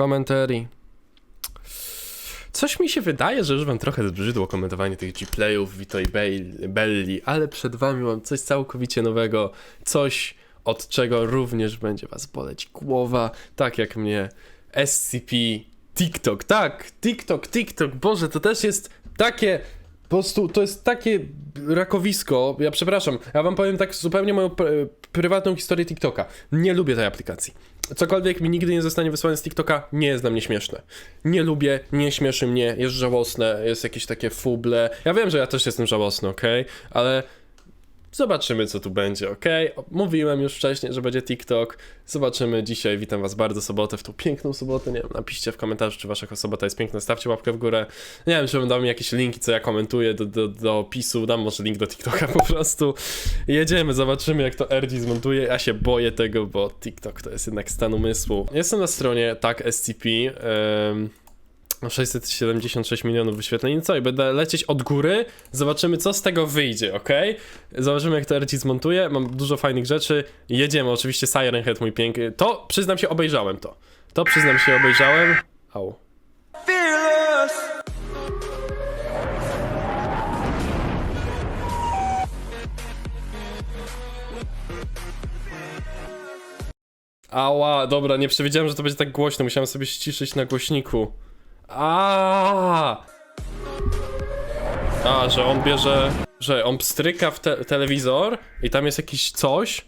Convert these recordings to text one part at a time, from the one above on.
Commentary. Coś mi się wydaje, że już wam trochę zbrzydło komentowanie tych G-playów, Vito i Belli, ale przed wami mam coś całkowicie nowego, coś od czego również będzie was boleć głowa, tak jak mnie SCP TikTok, tak, TikTok, TikTok, Boże, to też jest takie, po prostu to jest takie rakowisko, ja przepraszam, ja wam powiem tak zupełnie moją pr- prywatną historię TikToka, nie lubię tej aplikacji. Cokolwiek mi nigdy nie zostanie wysłane z TikToka, nie jest dla mnie śmieszne. Nie lubię, nie śmieszy mnie, jest żałosne, jest jakieś takie fuble. Ja wiem, że ja też jestem żałosny, okej? Ale zobaczymy, co tu będzie, okej? Mówiłem już wcześniej, że będzie TikTok. Zobaczymy dzisiaj. Witam was bardzo sobotę, w tą piękną sobotę. Nie wiem, napiszcie w komentarzu, czy wasza sobota jest piękna. Stawcie łapkę w górę. Nie wiem, czy dał mi jakieś linki, co ja komentuję do, do, do opisu. Dam może link do TikToka po prostu. Jedziemy, zobaczymy, jak to RG zmontuje. Ja się boję tego, bo TikTok to jest jednak stan umysłu. Jestem na stronie tak SCP. Em, 676 milionów wyświetleń. No co, i będę lecieć od góry. Zobaczymy, co z tego wyjdzie, ok? Zobaczymy, jak to RG zmontuje. Mam dużo fajnych rzeczy. Jedziemy, oczywiście Siren Head, mój piękny. To, przyznam się, obejrzałem to. To, przyznam się, obejrzałem. Au. Ała, dobra, nie przewidziałem, że to będzie tak głośno. Musiałem sobie ściszyć na głośniku. A. A, że on bierze, że on pstryka w te telewizor i tam jest jakiś coś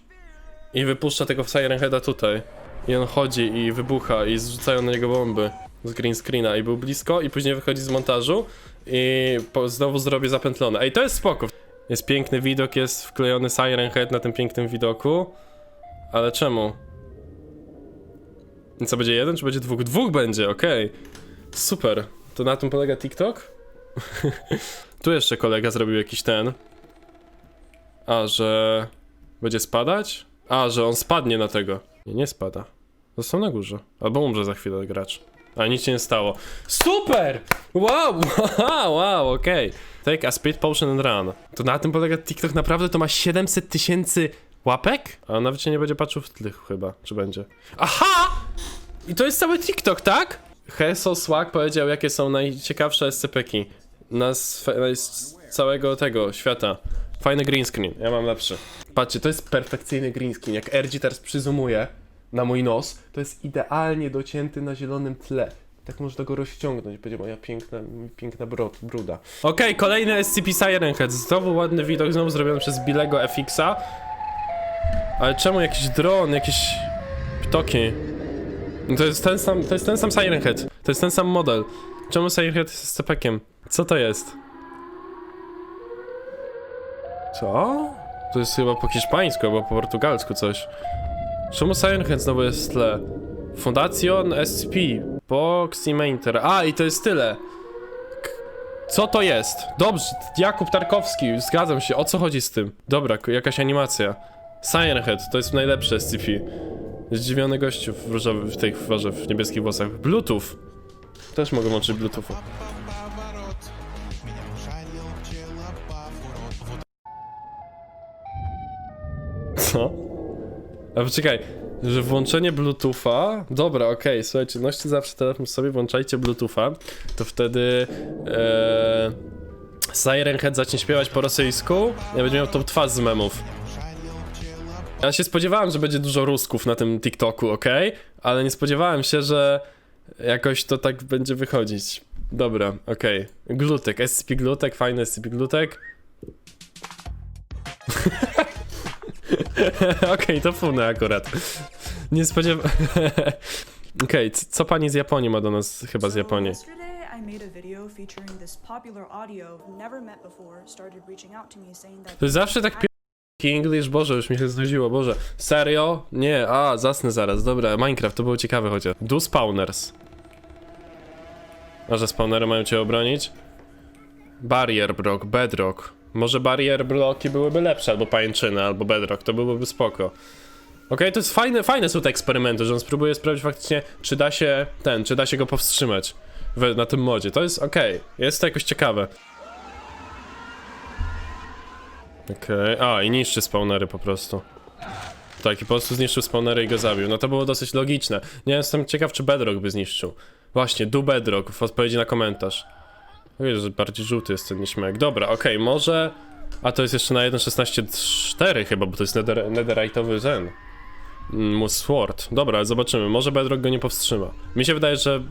i wypuszcza tego Siren Heada tutaj. I on chodzi i wybucha i zrzucają na niego bomby z green screena i był blisko i później wychodzi z montażu i znowu zrobię zapętlone. Ej, to jest spoko. Jest piękny widok, jest wklejony Siren Head na tym pięknym widoku. Ale czemu? Co będzie jeden, czy będzie dwóch? Dwóch będzie, okej. Super. To na tym polega TikTok? tu jeszcze kolega zrobił jakiś ten. A, że będzie spadać? A, że on spadnie na tego. Nie, nie spada. Został na górze. Albo umrze za chwilę gracz. A nic się nie stało. Super! Wow, wow, wow, okej. Take a speed potion and run. To na tym polega TikTok naprawdę? To ma 700 tysięcy łapek? A nawet się nie będzie patrzył w tych chyba, czy będzie. Aha! I to jest cały TikTok, tak? Heso Swag powiedział, jakie są najciekawsze SCP-ki na, z całego tego świata. Fajny green screen, ja mam lepszy. Patrzcie, to jest perfekcyjny green screen. Jak RG teraz przyzumuje na mój nos, to jest idealnie docięty na zielonym tle. Tak można go rozciągnąć, będzie moja piękna, piękna brod, bruda. Okej, kolejny SCP Siren. Znowu ładny widok, znowu zrobiony przez Bilego FX-a. Ale czemu jakiś dron, jakieś ptoki? No To jest ten sam, to jest ten sam Siren Head. To jest ten sam model. Czemu Siren Head jest scepekiem? Co to jest? Co? To jest chyba po hiszpańsku albo po portugalsku coś. Czemu Siren Head znowu jest w tle? Fundation SCP. Boximator. A, i to jest tyle. K- Co to jest? Dobrze, Jakub Tarkowski, zgadzam się. O co chodzi z tym? Dobra, jakaś animacja. Siren Head, to jest najlepsze SCP. Zdziwiony gościu w różowych, w może w niebieskich włosach. Bluetooth. Też mogę łączyć Bluetoothu. Co? A poczekaj, że włączenie Bluetootha. Dobra, okej, słuchajcie, noście zawsze telefon sobie, włączajcie Bluetootha. To wtedy. E, Siren Head zacznie śpiewać po rosyjsku. Ja będzie miał tą twarz z memów. Ja się spodziewałem, że będzie dużo rusków na tym TikToku, ok? Ale nie spodziewałem się, że jakoś to tak będzie wychodzić. Dobra, okej. Glutek, SCP Glutek, fajny SCP Glutek. Okej, to funę akurat. Nie spodziewałem... Okej, c- co pani z Japonii ma do nas chyba z Japonii? I made a video featuring this popular audio who never met before started reaching out to me saying that To jest zawsze tak English, Boże, już mi się znudziło, Boże. Serio? Nie, a, zasnę zaraz, dobra, Minecraft, to było ciekawe chociaż. Do spawners. A że spawnery mają cię obronić? Barrier block, bedrock. Może barrier blocki byłyby lepsze, albo pajęczyny, albo bedrock, to byłoby spoko. Okej, to jest fajne, fajne są te eksperymenty, że on spróbuje sprawdzić faktycznie, czy da się ten, czy da się go powstrzymać w, na tym modzie. To jest okej, jest to jakoś ciekawe. Okej, a i niszczy spawnery po prostu. Tak, i po prostu zniszczył spawnery i go zabił. No to było dosyć logiczne. Nie jestem ciekaw, czy Bedrock by zniszczył. Właśnie, do Bedrock w odpowiedzi na komentarz. Wiesz, że bardziej żółty jest ten niż Mek. Dobra, okej, może... A to jest jeszcze na 1.16.4 chyba, bo to jest nether, netherite'owy ten. Mm, Mu Sword. Dobra, zobaczymy. Może Bedrock go nie powstrzyma. Mi się wydaje, że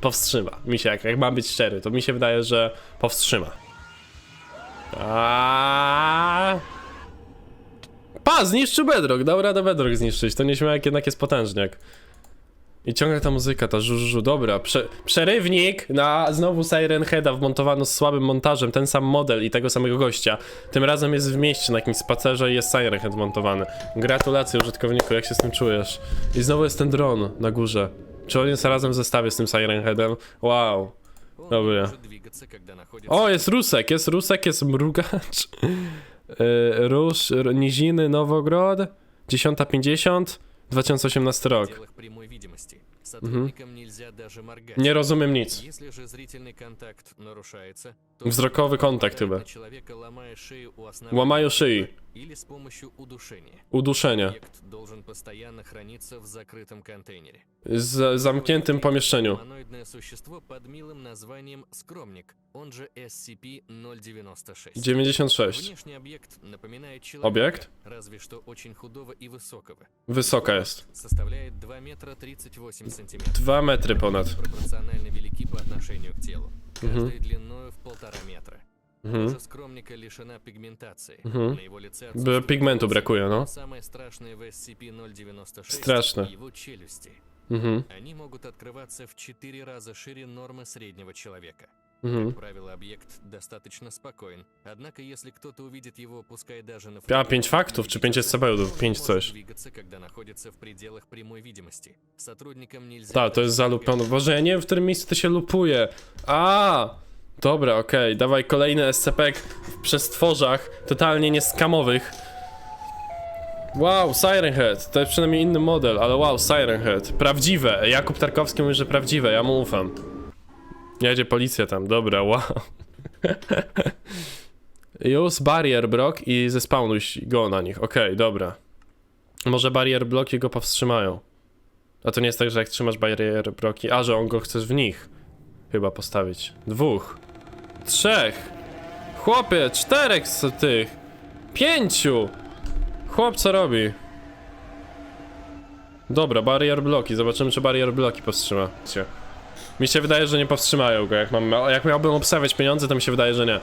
powstrzyma. Mi się, jak, jak mam być szczery, to mi się wydaje, że powstrzyma. Aaaa. Pa, zniszczył Bedrock, dał radę Bedrock zniszczyć, to nieśmiałek jednak jest potężniak. I ciągle ta muzyka, ta żużu, dobra, Prze przerywnik na znowu Siren Heada wmontowano z słabym montażem, ten sam model i tego samego gościa. Tym razem jest w mieście na jakimś spacerze i jest Siren Head montowany. Gratulacje użytkowniku, jak się z tym czujesz? I znowu jest ten dron na górze. Czy on jest razem w zestawie z tym Siren Headem? Wow. Он Dobra. может двигаться, когда находится O, jest Rusek, jest Rusek, jest Mrugacz. Yy, Rusz, R- Niziny, Nowogrod, 10.50, 2018 в rok. пределах прямой видимости. Сотрудникам нельзя даже моргать. Nie rozumiem nic. Если же зрительный контакт нарушается, то Wzrokowy kontakt нападают chyba. на человека, ломая шею у основания Łamaju szyi, или с помощью удушения. uduszenie. Объект должен постоянно храниться в закрытом контейнере. Z zamkniętym pomieszczeniu. Гуманоидное существо под милым названием Скромник, он же SCP-096. 96. Внешний объект напоминает человека, Obiekt? разве что очень худого и высокого. Wysoka jest. Составляет 2 метра 38 сантиметров. 2 metry ponad. Пропорционально велики по отношению к телу. Каждый длиною в полтора метра. Кожа скромника лишена пигментации. Мгм. На его лице Б- волосы. бракує, no. Самое страшное в SCP-096 Страшно. его челюсти. Mhm. Они могут открываться в 4 раза шире нормы среднего человека. Mhm. Как правило, объект достаточно спокоен. Однако, если кто-то увидит его, пускай даже на А, пять фактов, чи пять SCP-ów, он пять может coś. двигаться, когда находится в пределах прямой видимости. Сотрудникам нельзя... Tak, to jest zalupione. Boże, ja nie wiem, w którym miejscu to się lupuje. A, Dobra, okej, dawaj kolejny SCP w przestworzach, totalnie nieskamowych. Wow, Siren Head, to jest przynajmniej inny model, ale wow, Siren Head. Prawdziwe, Jakub Tarkowski mówi, że prawdziwe, ja mu ufam. Jedzie policja tam, dobra, wow. Use barrier block i zespawnuj go na nich, okej, dobra. Może barrier bloki go powstrzymają. A to nie jest tak, że jak trzymasz barrier bloki, a że on go chcesz w nich chyba postawić. Dwóch. Trzech. Chłopie, czterech z tych. Pięciu. Chłop co robi? Dobra, barrier bloki. Zobaczymy, czy barrier bloki powstrzyma. Cie. Mi się wydaje, że nie powstrzymają go. Jak, mam, jak miałbym obstawiać pieniądze, to mi się wydaje, że nie.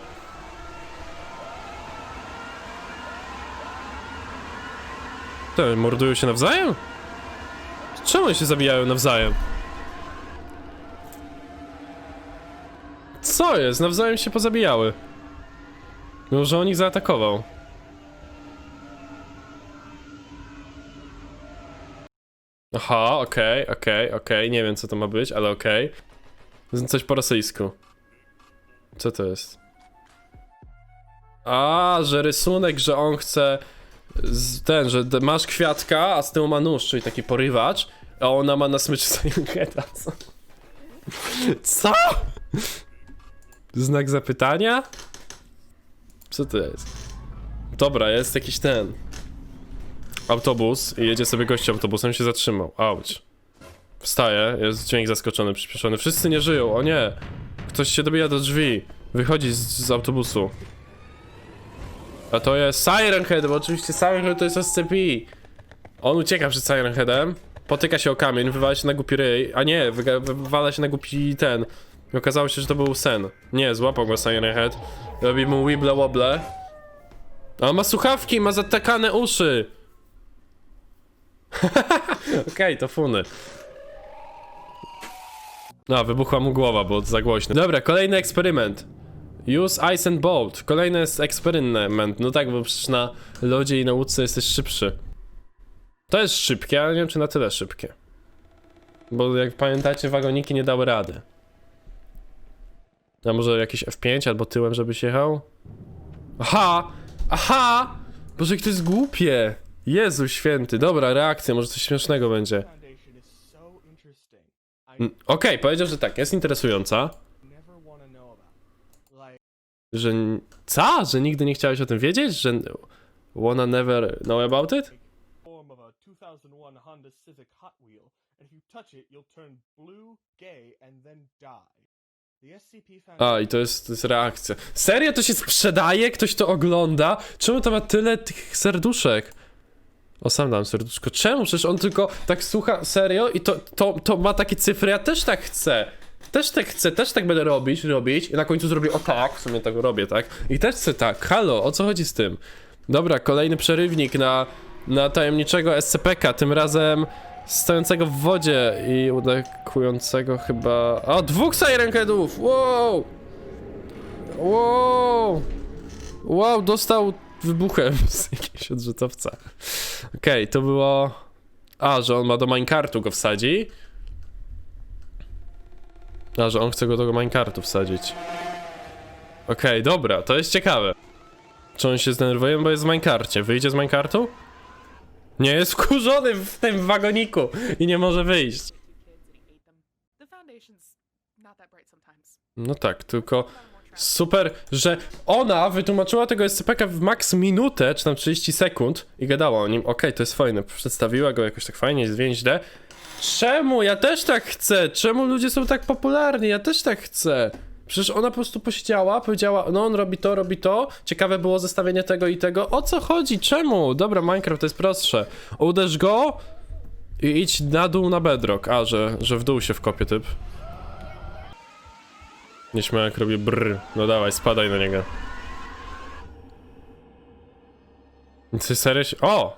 Te, mordują się nawzajem? Czemu się zabijają nawzajem? Co jest? Nawzajem się pozabijały. Może on ich zaatakował. Aha, okej, okej, okej. Nie wiem co to ma być, ale okej. Z- Coś po rosyjsku. Co to jest? A, że rysunek, że on chce z, ten, że masz kwiatka, a z tyłu ma nóż, czyli taki porywacz, a ona ma na smycz Silheta, co? Co? Znak zapytania? Co to jest? Dobra, jest jakiś ten. Autobus i jedzie sobie gość autobusem się zatrzymał. Auć. Wstaje, jest dźwięk zaskoczony, przyspieszony. Wszyscy nie żyją, o nie! Ktoś się dobija do drzwi. Wychodzi z, z autobusu. A to jest Siren Head, bo oczywiście Siren Head to jest SCP. On ucieka przed Siren Headem, potyka się o kamień, wywala się na głupi ryj, a nie, wywala się na głupi ten. I okazało się, że to był sen. Nie, złapał go Siren Head, robi mu wible woble. A on ma słuchawki, ma zatakane uszy. Okej, to funy. No, wybuchła mu głowa, bo za głośno. Dobra, kolejny eksperyment. Use Ice and Bolt. Kolejny jest eksperyment. No tak, bo przecież na lodzie i na łódce jesteś szybszy. To jest szybkie, ale nie wiem czy na tyle szybkie. Bo jak pamiętacie, wagoniki nie dały rady. A może jakiś F5 albo tyłem, żebyś jechał? Aha! Aha! Boże, jak to jest głupie! Jezu święty. Dobra, reakcja, może coś śmiesznego będzie. Mm, Okej, powiedział, że tak, jest interesująca. Że. n- Co? Że nigdy nie chciałeś o tym wiedzieć? Że. Wanna never know about it? form of a 2001 Honda Civic Hot Wheel, and if you touch it, you'll turn blue, gay, and then die. The SCP Foundation A, i to jest, to jest reakcja. Serio to się sprzedaje? Ktoś to ogląda? Czemu to ma tyle tych serduszek? O, sam dam serduszko. Czemu? Przecież on tylko tak słucha, serio? I to, to, to ma takie cyfry, ja też tak chcę. Też tak chcę, też tak będę robić, robić i na końcu zrobię o tak, w sumie tak robię, tak? I też chcę tak, halo, o co chodzi z tym? Dobra, kolejny przerywnik na, na tajemniczego SCP-ka, tym razem stojącego w wodzie i udekującego chyba... O, dwóch Siren Headów! Wow! Wow! Wow, dostał wybuchem z jakiegoś odrzutowca. Okej, to było... A, że on ma do minecartu go wsadzi. A, że on chce go do minecartu wsadzić. Okej, dobra, to jest ciekawe. Czy on się zdenerwuje, bo jest w minecarcie. Wyjdzie z minecartu? Nie, jest wkurzony w tym wagoniku i nie może wyjść. No tak, tylko super, że ona wytłumaczyła tego SCP-ka w max minutę, czy tam 30 sekund i gadała o nim. Okej, to jest fajne, przedstawiła go jakoś tak fajnie, zwięźle. Czemu? Ja też tak chcę! Czemu ludzie są tak popularni? Ja też tak chcę! Przecież ona po prostu posiedziała, powiedziała, no on robi to, robi to, ciekawe było zestawienie tego i tego. O co chodzi? Czemu? Dobra, Minecraft to jest prostsze. Uderz go i idź na dół na bedrock. A, że, że w dół się wkopie typ. Nieśmiałek robi brr. No dawaj, spadaj na niego. Ty serio. O!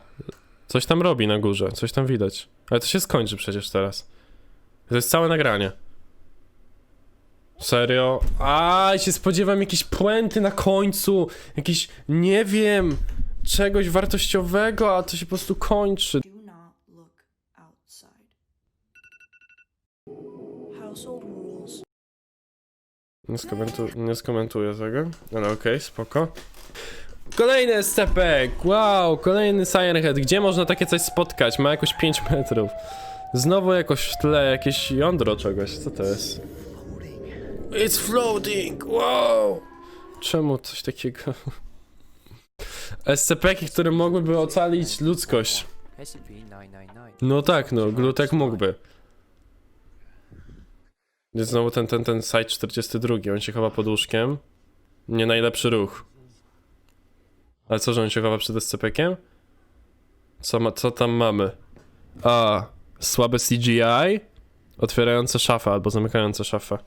Coś tam robi na górze, coś tam widać. Ale to się skończy przecież teraz. To jest całe nagranie. Serio? A, się spodziewam jakiejś puenty na końcu. Jakiś, nie wiem, czegoś wartościowego, a to się po prostu kończy. Nie, skomentu nie skomentuję tego, ale okej, spoko. Kolejny SCP, wow, kolejny Siren Head. Gdzie można takie coś spotkać? Ma jakoś 5 metrów. Znowu jakoś w tle jakieś jądro czegoś, co to jest? It's floating, wow! Czemu coś takiego? SCP, które mogłyby ocalić ludzkość. SCP-999. No tak, no, glutek mógłby. Jest znowu ten, ten, ten site 42, on się chowa pod łóżkiem. Nie najlepszy ruch. Ale co, że on się chowa przed SCP-kiem? Co, ma, co tam mamy? A, słabe CGI? Otwierające szafę albo zamykające szafę.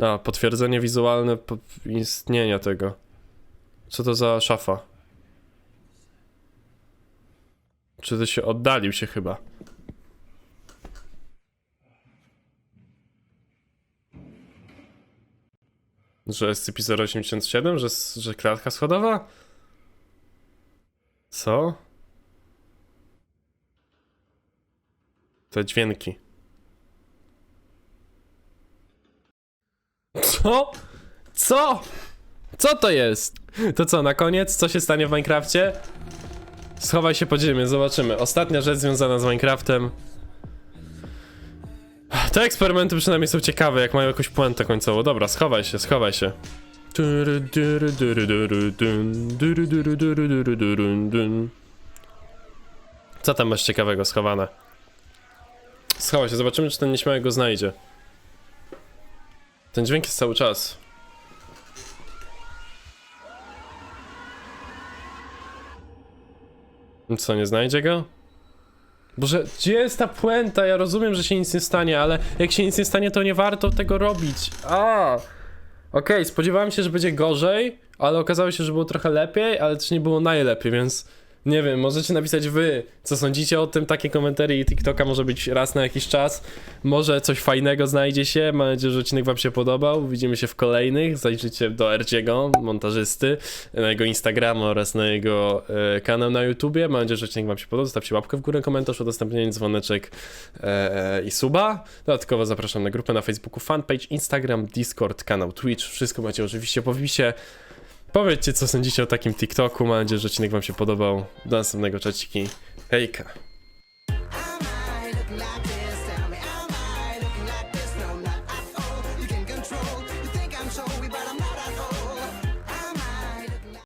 A, potwierdzenie wizualne istnienia tego. Co to za szafa? Czy to się oddalił się chyba? Że SCP-087? Że, że klatka schodowa? Co? Te dźwięki. Co? Co? Co to jest? To co, na koniec? Co się stanie w Minecrafcie? Schowaj się pod ziemię, zobaczymy. Ostatnia rzecz związana z Minecraftem. Te eksperymenty przynajmniej są ciekawe, jak mają jakąś puentę końcową. Dobra, schowaj się, schowaj się. Co tam masz ciekawego schowane? Schowaj się, zobaczymy, czy ten nieśmiały go znajdzie. Ten dźwięk jest cały czas. Co, nie znajdzie go? Boże, gdzie jest ta puenta? Ja rozumiem, że się nic nie stanie, ale jak się nic nie stanie, to nie warto tego robić. A, Okej, spodziewałem się, że będzie gorzej, ale okazało się, że było trochę lepiej, ale też nie było najlepiej, więc nie wiem, możecie napisać wy, co sądzicie o tym, takie komentarze i TikToka może być raz na jakiś czas, może coś fajnego znajdzie się, mam nadzieję, że odcinek wam się podobał, widzimy się w kolejnych, zajrzyjcie do Erdziego, montażysty, na jego Instagrama oraz na jego e, kanał na YouTubie, mam nadzieję, że odcinek wam się podobał, zostawcie łapkę w górę, komentarz, udostępnienie, dzwoneczek e, e, i suba, dodatkowo zapraszam na grupę na Facebooku, fanpage, Instagram, Discord, kanał Twitch, wszystko macie oczywiście po opisie, Powiedzcie, co sądzicie o takim TikToku. Mam nadzieję, że odcinek Wam się podobał. Do następnego czaciki. Hejka.